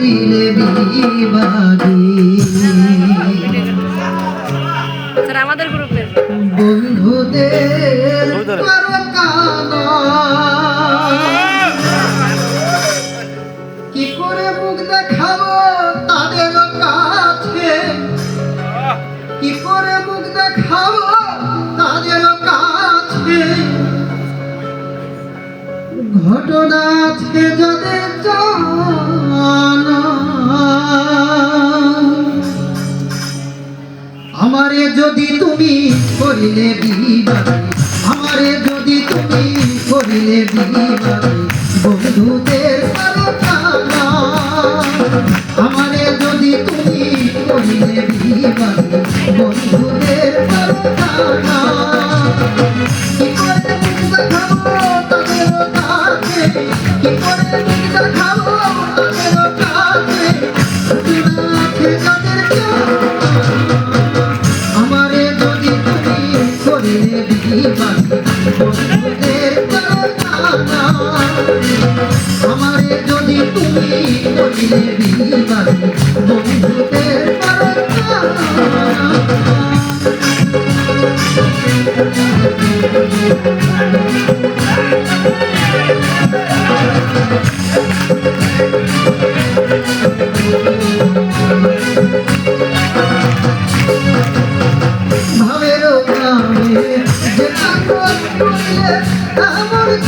করিলে আমাদের গ্রুপের বন্ধুদের কি করে মুখ দেখাবো তাদের কাছে কি করে মুখ দেখাবো তাদের কাছে ঘটনা আছে যাদের জানা আমারে যদি তুমি করিলে বিবাদে আমারে যদি তুমি করিলে বিবাদে বন্ধুদের আমারে যদি তুমি করিলে বিবাদে বন্ধুদের আমারে যদি তুমি করিলে বিবাদে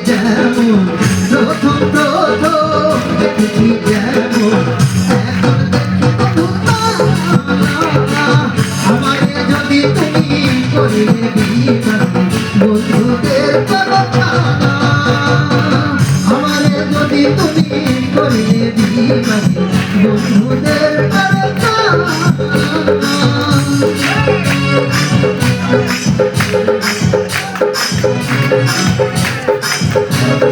যেমন প্রথম প্রথম দেখেছি যেমন আমারে যদি তুমি করিলে বিবাদে বন্ধুদের পরখানা যদি তুমি করিলে বিবাদে বন্ধুদের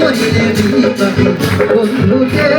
করিলে বন্ধুদের